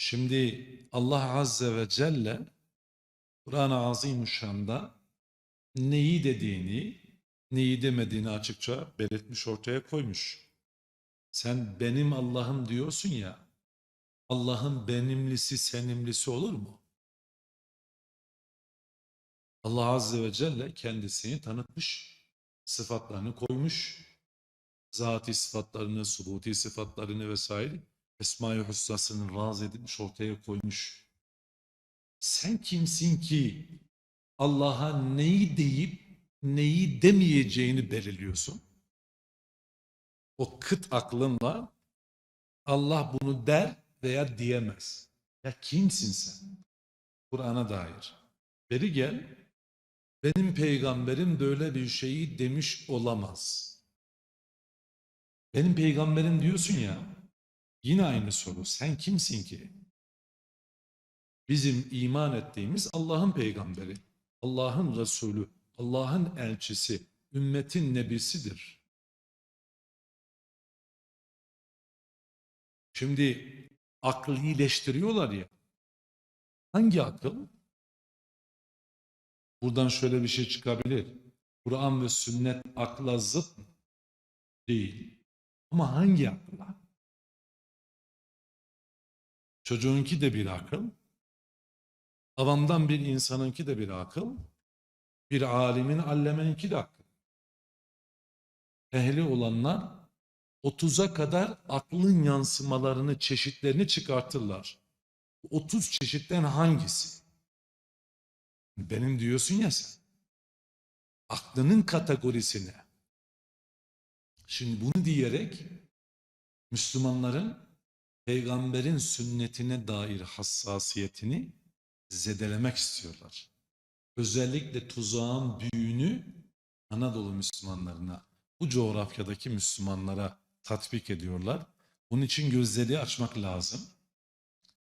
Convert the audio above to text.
Şimdi Allah Azze ve Celle Kur'an-ı Azimüşşan'da neyi dediğini, neyi demediğini açıkça belirtmiş ortaya koymuş. Sen benim Allah'ım diyorsun ya, Allah'ın benimlisi senimlisi olur mu? Allah Azze ve Celle kendisini tanıtmış, sıfatlarını koymuş, zati sıfatlarını, subuti sıfatlarını vesaire Esma-i Hüsna'sını raz edilmiş ortaya koymuş. Sen kimsin ki Allah'a neyi deyip neyi demeyeceğini belirliyorsun? O kıt aklınla Allah bunu der veya diyemez. Ya kimsin sen? Kur'an'a dair. Beri gel. Benim peygamberim böyle bir şeyi demiş olamaz. Benim peygamberim diyorsun ya. Yine aynı soru. Sen kimsin ki? Bizim iman ettiğimiz Allah'ın peygamberi, Allah'ın Resulü, Allah'ın elçisi, ümmetin nebisidir. Şimdi aklileştiriyorlar ya. Hangi akıl? Buradan şöyle bir şey çıkabilir. Kur'an ve sünnet akla zıt? Değil. Ama hangi akla? Çocuğunki de bir akıl. Avamdan bir insanınki de bir akıl. Bir alimin, allemeninki de akıl. Ehli olanlar 30'a kadar aklın yansımalarını, çeşitlerini çıkartırlar. 30 çeşitten hangisi? Benim diyorsun ya sen. Aklının kategorisine. Şimdi bunu diyerek Müslümanların peygamberin sünnetine dair hassasiyetini zedelemek istiyorlar. Özellikle tuzağın büyüğünü Anadolu Müslümanlarına, bu coğrafyadaki Müslümanlara tatbik ediyorlar. Bunun için gözleri açmak lazım.